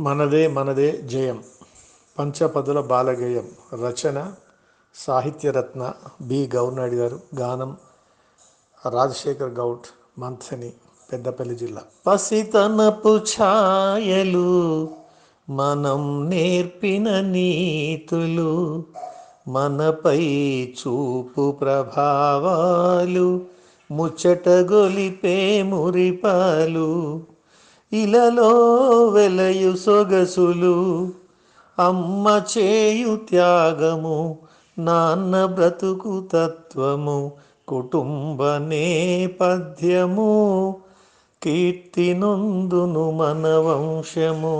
మనదే మనదే జయం. పంచపదుల బాలగేయం. రచన సాహిత్యరత్న బి. గౌర్నాయుడు గారు. గానం రాజశేఖర్ గౌడ్. మంథని పెద్దపల్లి జిల్లా. పసితనపు ఛాయలు మనం నేర్పిన నీతులు మనపై చూపు ప్రభావాలు ముచ్చట గొలిపే మురిపాలు ఇలలో వెలయు సొగసులు. అమ్మ చేయు త్యాగము నాన్న బ్రతుకు తత్వము కుటుంబ నేపథ్యము కీర్తి నొందును మన వంశము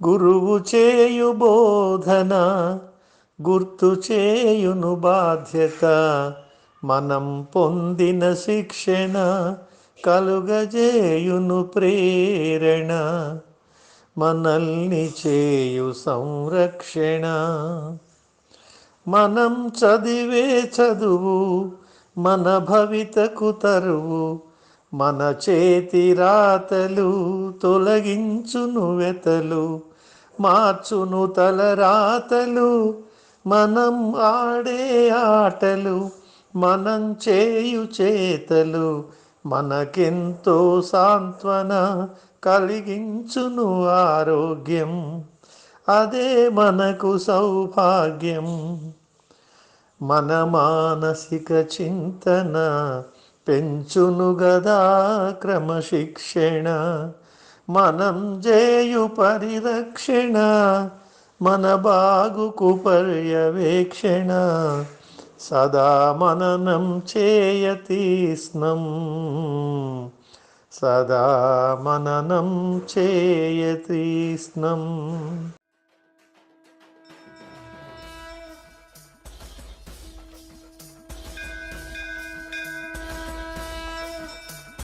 గురువు చేయు బోధన గుర్తు చేయును బాధ్యత మనం పొందిన శిక్షణ కలుగజేయును ప్రేరణ మనల్ని చేయు సంరక్షణ. మనం చదివే చదువు మన భవితకు తరువు మన చేతి రాతలు తొలగించును వెతలు మార్చును తలరాతలు మనం ఆడే ఆటలు మనం చేయు చేతలు మనకెంతో సాంత్వన కలిగించును ఆరోగ్యం. అదే మనకు సౌభాగ్యం. మన మానసిక చింతన పెంచును గదా క్రమశిక్షణ. మనం జేయు పరిరక్షణ మన బాగుకు పర్యవేక్షణ. సదా మననం చేయతీస్నం సదా మననం చేయతీస్నం